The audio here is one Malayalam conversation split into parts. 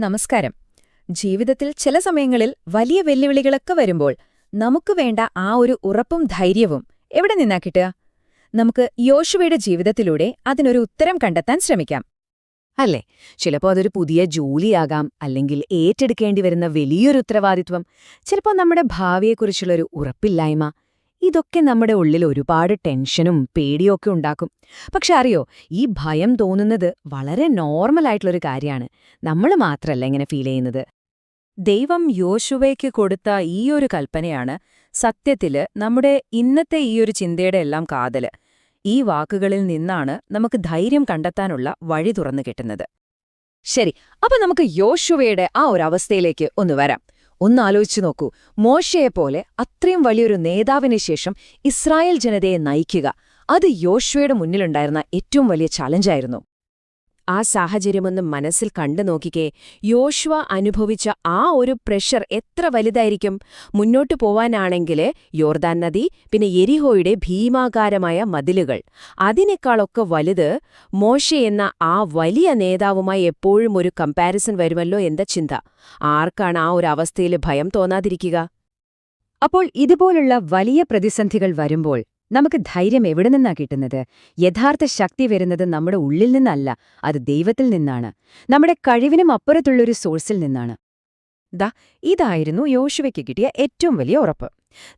നമസ്കാരം. ജീവിതത്തിൽ ചില സമയങ്ങളിൽ വലിയ വെല്ലുവിളികളൊക്കെ വരുമ്പോൾ നമുക്ക് വേണ്ട ആ ഒരു ഉറപ്പും ധൈര്യവും എവിടെ നിന്നാ കിട്ടുക? നമുക്ക് യോശുവയുടെ ജീവിതത്തിലൂടെ അതിനൊരു ഉത്തരം കണ്ടെത്താൻ ശ്രമിക്കാം. അല്ലേ? ചിലപ്പോൾ അതൊരു പുതിയ ജോലിയാകാം അല്ലെങ്കിൽ ഏറ്റെടുക്കേണ്ടി വരുന്ന വലിയൊരു ഉത്തരവാദിത്വം. ചിലപ്പോൾ നമ്മുടെ ഭാവിയെക്കുറിച്ചുള്ളൊരു ഉറപ്പില്ലായ്മ ഇതൊക്കെ നമ്മുടെ ഉള്ളിൽ ഒരുപാട് ടെൻഷനും പേടിയൊക്കെ ഉണ്ടാക്കും. പക്ഷെ അറിയോ ഈ ഭയം തോന്നുന്നത് വളരെ നോർമലായിട്ടുള്ളൊരു കാര്യമാണ്. നമ്മൾ മാത്രമല്ല ഇങ്ങനെ ഫീൽ ചെയ്യുന്നത്. ദൈവം യോശുവയ്ക്ക് കൊടുത്ത ഈ ഒരു കൽപ്പനയാണ് സത്യത്തിൽ നമ്മുടെ ഇന്നത്തെ ഈ ഒരു ചിന്തയുടെ എല്ലാം കാതൽ. ഈ വാക്കുകളിൽ നിന്നാണ് നമുക്ക് ധൈര്യം കണ്ടെത്താനുള്ള വഴി തുറന്നു കിട്ടുന്നത്. ശരി അപ്പൊ നമുക്ക് യോശുവയുടെ ആ ഒരു അവസ്ഥയിലേക്ക് ഒന്ന് വരാം. ഒന്നാലോചിച്ചു നോക്കൂ. മോശയെപ്പോലെ അത്രയും വലിയൊരു നേതാവിന് ശേഷം ഇസ്രായേൽ ജനതയെ നയിക്കുക. അത് യോശുവയുടെ മുന്നിലുണ്ടായിരുന്ന ഏറ്റവും വലിയ ചലഞ്ചായിരുന്നു ആ സാഹചര്യമൊന്നും മനസ്സിൽ കണ്ടു നോക്കിക്കേ. യോശുവ അനുഭവിച്ച ആ ഒരു പ്രഷർ എത്ര വലുതായിരിക്കും? മുന്നോട്ട് പോവാനാണെങ്കിൽ യോർദാൻ നദി പിന്നെ എരിഹോയുടെ ഭീമാകാരമായ മതിലുകൾ. അതിനേക്കാളൊക്കെ വലുത് മോശ എന്ന ആ വലിയ നേതാവുമായി എപ്പോഴും ഒരു കമ്പാരിസൺ വരുമല്ലോ എന്ന ചിന്ത. ആർക്കാണ് ആ ഒരു അവസ്ഥയിൽ ഭയം തോന്നാതിരിക്കുക? അപ്പോൾ ഇതുപോലുള്ള വലിയ പ്രതിസന്ധികൾ വരുമ്പോൾ നമുക്ക് ധൈര്യം എവിടെ നിന്നാ കിട്ടുന്നത്? യഥാർത്ഥ ശക്തി വരുന്നത് നമ്മുടെ ഉള്ളിൽ നിന്നല്ല അത് ദൈവത്തിൽ നിന്നാണ്. നമ്മുടെ കഴിവിനും അപ്പുറത്തുള്ളൊരു സോഴ്സിൽ നിന്നാണ്. ദാ ഇതായിരുന്നു യോശുവയ്ക്ക് കിട്ടിയ ഏറ്റവും വലിയ ഉറപ്പ്.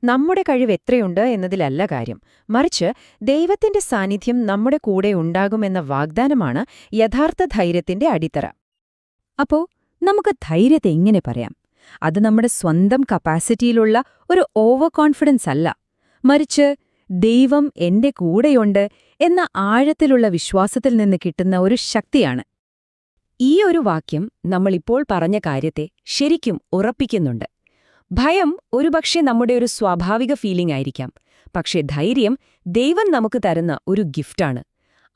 നമ്മുടെ കഴിവ് എത്രയുണ്ട് എന്നതിലല്ല കാര്യം. മറിച്ച് ദൈവത്തിന്റെ സാന്നിധ്യം നമ്മുടെ കൂടെ ഉണ്ടാകുമെന്ന വാഗ്ദാനമാണ് യഥാർത്ഥ ധൈര്യത്തിന്റെ അടിത്തറ. അപ്പോ നമുക്ക് ധൈര്യത്തെ എങ്ങനെ പറയാം? അത് നമ്മുടെ സ്വന്തം കപ്പാസിറ്റിയിലുള്ള ഒരു ഓവർ കോൺഫിഡൻസ് അല്ല. മറിച്ച് ദൈവം എന്റെ കൂടെയുണ്ട് എന്ന ആഴത്തിലുള്ള വിശ്വാസത്തിൽ നിന്ന് കിട്ടുന്ന ഒരു ശക്തിയാണ്. ഈ ഒരു വാക്യം നമ്മളിപ്പോൾ പറഞ്ഞ കാര്യത്തെ ശരിക്കും ഉറപ്പിക്കുന്നുണ്ട്. ഭയം ഒരുപക്ഷെ നമ്മുടെ ഒരു സ്വാഭാവിക ഫീലിംഗ് ആയിരിക്കാം. പക്ഷേ ധൈര്യം ദൈവം നമുക്ക് തരുന്ന ഒരു ഗിഫ്റ്റാണ്.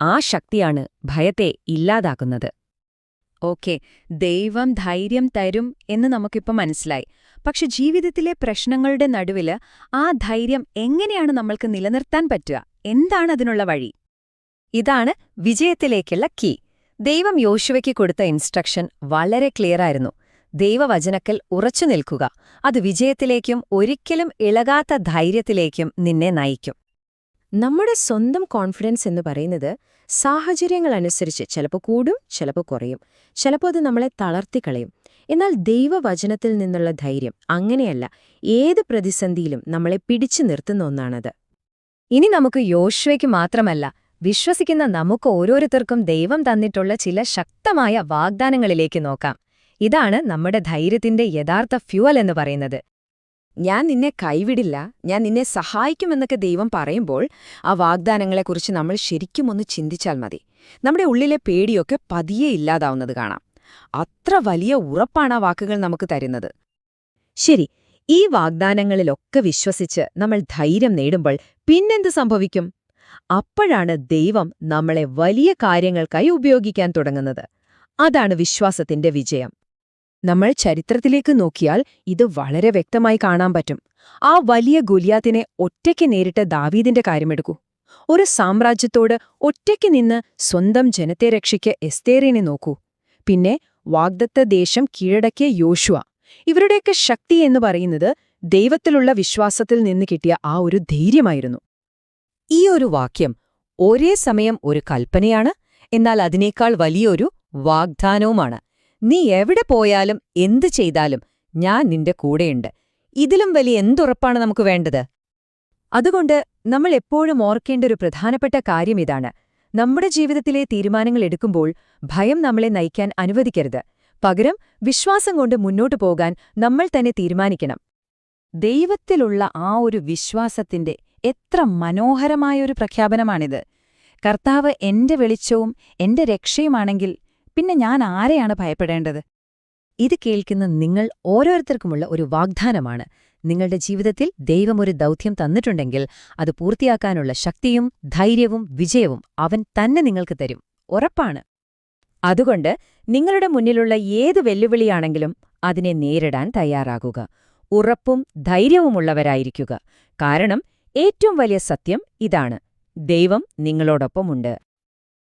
ആ ശക്തിയാണ് ഭയത്തെ ഇല്ലാതാക്കുന്നത്. ഓക്കെ ദൈവം ധൈര്യം തരും എന്ന് നമുക്കിപ്പോൾ മനസ്സിലായി. പക്ഷെ ജീവിതത്തിലെ പ്രശ്നങ്ങളുടെ നടുവിൽ ആ ധൈര്യം എങ്ങനെയാണ് നമ്മൾക്ക് നിലനിർത്താൻ പറ്റുക? എന്താണ് അതിനുള്ള വഴി? ഇതാണ് വിജയത്തിലേക്കുള്ള കീ. ദൈവം യോശുവയ്ക്ക് കൊടുത്ത ഇൻസ്ട്രക്ഷൻ വളരെ ക്ലിയറായിരുന്നു ദൈവവചനക്കൽ ഉറച്ചു നിൽക്കുക. അത് വിജയത്തിലേക്കും ഒരിക്കലും ഇളകാത്ത ധൈര്യത്തിലേക്കും നിന്നെ നയിക്കും. നമ്മുടെ സ്വന്തം കോൺഫിഡൻസ് എന്ന് പറയുന്നത് സാഹചര്യങ്ങളനുസരിച്ച് ചിലപ്പോൾ കൂടും ചിലപ്പോൾ കുറയും. ചിലപ്പോൾ അത് നമ്മളെ തളർത്തിക്കളയും. എന്നാൽ ദൈവവചനത്തിൽ നിന്നുള്ള ധൈര്യം അങ്ങനെയല്ല. ഏത് പ്രതിസന്ധിയിലും നമ്മളെ പിടിച്ചു നിർത്തുന്ന ഒന്നാണത്. ഇനി നമുക്ക് യോശുവയ്ക്ക് മാത്രമല്ല വിശ്വസിക്കുന്ന നമുക്ക് ഓരോരുത്തർക്കും ദൈവം തന്നിട്ടുള്ള ചില ശക്തമായ വാഗ്ദാനങ്ങളിലേക്ക് നോക്കാം. ഇതാണ് നമ്മുടെ ധൈര്യത്തിന്റെ യഥാർത്ഥ ഫ്യൂവൽ എന്ന് പറയുന്നത്. ഞാൻ നിന്നെ കൈവിടില്ല ഞാൻ നിന്നെ സഹായിക്കുമെന്നൊക്കെ ദൈവം പറയുമ്പോൾ ആ വാഗ്ദാനങ്ങളെക്കുറിച്ച് നമ്മൾ ശരിക്കും ഒന്ന് ചിന്തിച്ചാൽ മതി. നമ്മുടെ ഉള്ളിലെ പേടിയൊക്കെ പതിയെ ഇല്ലാതാവുന്നത് കാണാം. അത്ര വലിയ ഉറപ്പാണ് ആ വാക്കുകൾ നമുക്ക് തരുന്നത്. ശരി ഈ വാഗ്ദാനങ്ങളിലൊക്കെ വിശ്വസിച്ച് നമ്മൾ ധൈര്യം നേടുമ്പോൾ പിന്നെന്ത് സംഭവിക്കും? അപ്പോഴാണ് ദൈവം നമ്മളെ വലിയ കാര്യങ്ങൾക്കായി ഉപയോഗിക്കാൻ തുടങ്ങുന്നത്. അതാണ് വിശ്വാസത്തിന്റെ വിജയം. നമ്മൾ ചരിത്രത്തിലേക്ക് നോക്കിയാൽ ഇത് വളരെ വ്യക്തമായി കാണാൻ പറ്റും. ആ വലിയ ഗുലിയാത്തിനെ ഒറ്റയ്ക്ക് നേരിട്ട ദാവീദിന്റെ കാര്യമെടുക്കൂ. ഒരു സാമ്രാജ്യത്തോട് ഒറ്റയ്ക്ക് നിന്ന് സ്വന്തം ജനത്തെ രക്ഷിക്ക എസ്തേറിനെ നോക്കൂ. പിന്നെ വാഗ്ദത്ത ദേശം കീഴടക്കിയ യോശുവ. ഇവരുടെയൊക്കെ ശക്തി എന്ന് പറയുന്നത് ദൈവത്തിലുള്ള വിശ്വാസത്തിൽ നിന്ന് കിട്ടിയ ആ ഒരു ധൈര്യമായിരുന്നു. ഈ ഒരു വാക്യം ഒരേ സമയം ഒരു കൽപ്പനയാണ് എന്നാൽ അതിനേക്കാൾ വലിയൊരു വാഗ്ദാനവുമാണ്. നീ എവിടെ പോയാലും എന്ത് ചെയ്താലും ഞാൻ നിന്റെ കൂടെയുണ്ട്. ഇതിലും വലിയ എന്തുറപ്പാണ് നമുക്ക് വേണ്ടത്? അതുകൊണ്ട് നമ്മൾ എപ്പോഴും ഓർക്കേണ്ട ഒരു പ്രധാനപ്പെട്ട കാര്യം ഇതാണ്. നമ്മുടെ ജീവിതത്തിലെ തീരുമാനങ്ങൾ എടുക്കുമ്പോൾ ഭയം നമ്മളെ നയിക്കാൻ അനുവദിക്കരുത്. പകരം വിശ്വാസം കൊണ്ട് മുന്നോട്ടു പോകാൻ നമ്മൾ തന്നെ തീരുമാനിക്കണം. ദൈവത്തിലുള്ള ആ ഒരു വിശ്വാസത്തിന്റെ എത്ര മനോഹരമായൊരു പ്രഖ്യാപനമാണിത്. കർത്താവ് എന്റെ വെളിച്ചവും എന്റെ രക്ഷയുമാണെങ്കിൽ പിന്നെ ഞാൻ ആരെയാണ് ഭയപ്പെടേണ്ടത്? ഇത് കേൾക്കുന്ന നിങ്ങൾ ഓരോരുത്തർക്കുമുള്ള ഒരു വാഗ്ദാനമാണ്. നിങ്ങളുടെ ജീവിതത്തിൽ ദൈവം ഒരു ദൗത്യം തന്നിട്ടുണ്ടെങ്കിൽ അത് പൂർത്തിയാക്കാനുള്ള ശക്തിയും ധൈര്യവും വിജയവും അവൻ തന്നെ നിങ്ങൾക്ക് തരും. ഉറപ്പാണ്. അതുകൊണ്ട് നിങ്ങളുടെ മുന്നിലുള്ള ഏത് വെല്ലുവിളിയാണെങ്കിലും അതിനെ നേരിടാൻ തയ്യാറാകുക. ഉറപ്പും ധൈര്യവുമുള്ളവരായിരിക്കുക. കാരണം ഏറ്റവും വലിയ സത്യം ഇതാണ്. ദൈവം നിങ്ങളോടൊപ്പമുണ്ട്.